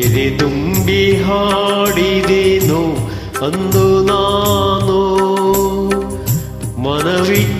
ಎದೆ ತುಂಬಿ ಹಾಡಿದೆನು ಅಂದು ನಾನು ಮನವಿಟ್ಟು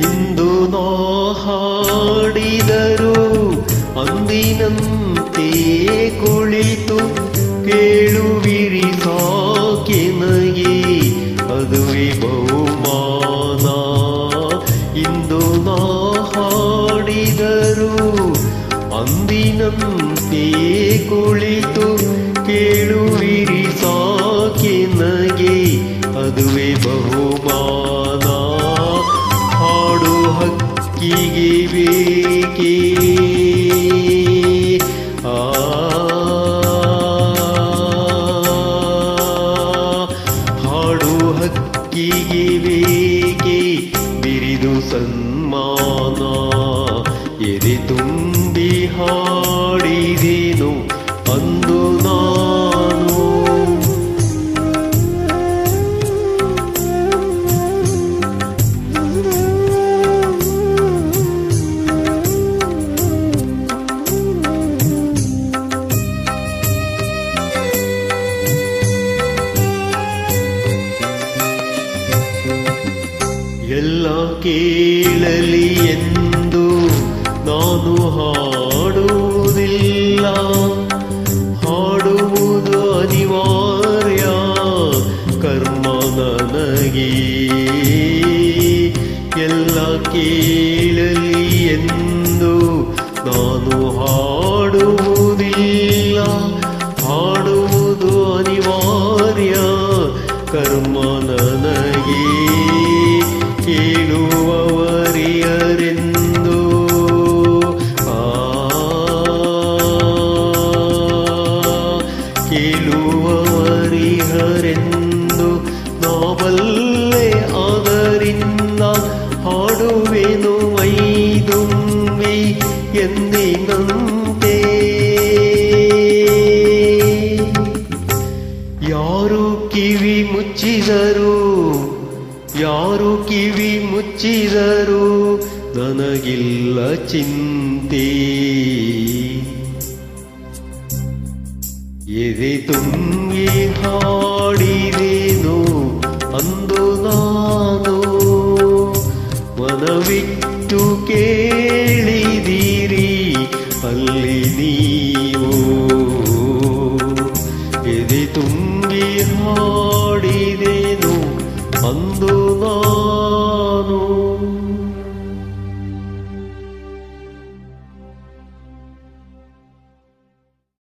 ಇಂದು ನೋ ಹಾಡಿದರು, ಅಂದಿನಂತೆ ಕುಳಿತು ಕೇಳುವಿರಿ ಸಾಕೆನಗೆ ಅದುವೆ ಬಹುಮಾನ. ಇಂದು ನಾ ಹಾಡಿದರು, ಅಂದಿನಂತೆ ಕುಳಿತು ಕೇಳುವಿರಿ ಹಾಡು ಹಕ್ಕಿಗೆ ಬಿರಿದು ಸನ್ಮಾನ ಎದೆ ತುಂಬಿ ಹಾಡಿದೆನು ಕೇಳಲಿ ಎಂದು ನಾನು ಹಾಡುವುದಿಲ್ಲ ಹಾಡುವುದು ಅನಿವಾರ್ಯ ಕರ್ಮ ನನಗೆ ಎಲ್ಲ ಕೇಳಲಿ ಎಂದು ನಾನು ಹಾಡುವುದಿಲ್ಲ ಹಾಡುವುದು ಅನಿವಾರ್ಯ ಕರ್ಮ ನಾವಲ್ಲೇ ಆದರಿಂದ ಹಾಡುವೆನು ಮೈದುಂಬಿ ಎಂದಿನಂತೆ. ಯಾರು ಕಿವಿ ಮುಚ್ಚಿದರು, ಯಾರು ಕಿವಿ ಮುಚ್ಚಿದರು ನನಗಿಲ್ಲ ಚಿಂತೆ. ಎದೆ ತುಂಬಿ ಹಾಡಿದೆನು ಅಂದು ನಾನು